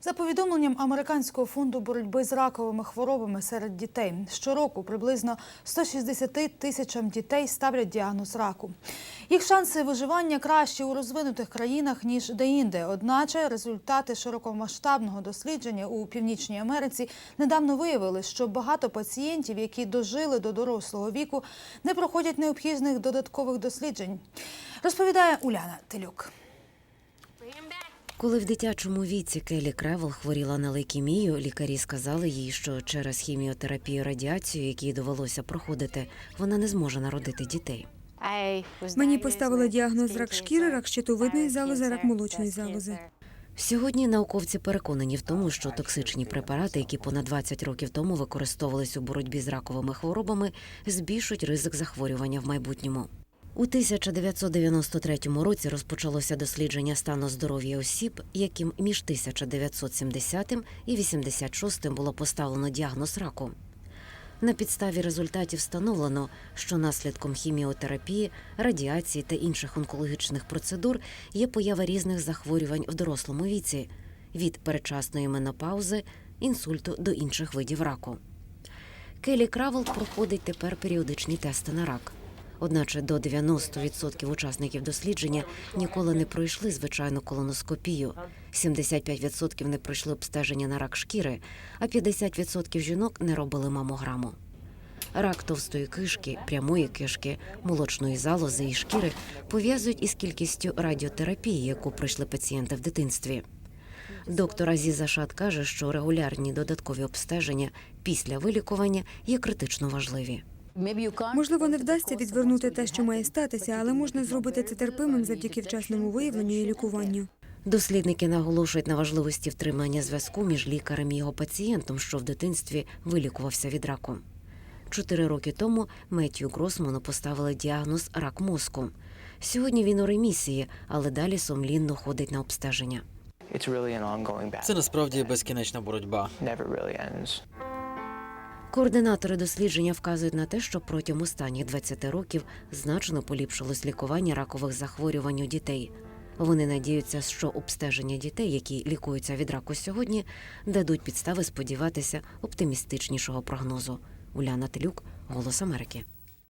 За повідомленням Американського фонду боротьби з раковими хворобами серед дітей, щороку приблизно 160 тисячам дітей ставлять діагноз раку. Їх шанси виживання кращі у розвинутих країнах ніж деінде. Одначе результати широкомасштабного дослідження у Північній Америці недавно виявили, що багато пацієнтів, які дожили до дорослого віку, не проходять необхідних додаткових досліджень. Розповідає Уляна Телюк. Коли в дитячому віці Келі Кревел хворіла на лейкемію, лікарі сказали їй, що через хіміотерапію радіацію, якій довелося проходити, вона не зможе народити дітей. Мені поставили діагноз рак шкіри, рак щитовидної залози, рак молочної залози. Сьогодні науковці переконані в тому, що токсичні препарати, які понад 20 років тому використовувались у боротьбі з раковими хворобами, збільшують ризик захворювання в майбутньому. У 1993 році розпочалося дослідження стану здоров'я осіб, яким між 1970 і 86 було поставлено діагноз раку. На підставі результатів встановлено, що наслідком хіміотерапії, радіації та інших онкологічних процедур є поява різних захворювань в дорослому віці від передчасної менопаузи, інсульту до інших видів раку. Келі Кравел проходить тепер періодичні тести на рак. Одначе до 90% учасників дослідження ніколи не пройшли звичайну колоноскопію, 75% не пройшли обстеження на рак шкіри, а 50% жінок не робили мамограму. Рак товстої кишки, прямої кишки, молочної залози і шкіри пов'язують із кількістю радіотерапії, яку пройшли пацієнти в дитинстві. Доктор Азіза Шат каже, що регулярні додаткові обстеження після вилікування є критично важливі. Можливо, не вдасться відвернути те, що має статися, але можна зробити це терпимим завдяки вчасному виявленню і лікуванню. Дослідники наголошують на важливості втримання зв'язку між лікарем і його пацієнтом, що в дитинстві вилікувався від раку. Чотири роки тому Меттью Гросману поставили діагноз рак мозку. Сьогодні він у ремісії, але далі сумлінно ходить на обстеження. Це насправді безкінечна боротьба. Координатори дослідження вказують на те, що протягом останніх 20 років значно поліпшилось лікування ракових захворювань у дітей. Вони надіються, що обстеження дітей, які лікуються від раку сьогодні, дадуть підстави сподіватися оптимістичнішого прогнозу. Уляна Телюк, Голос Америки.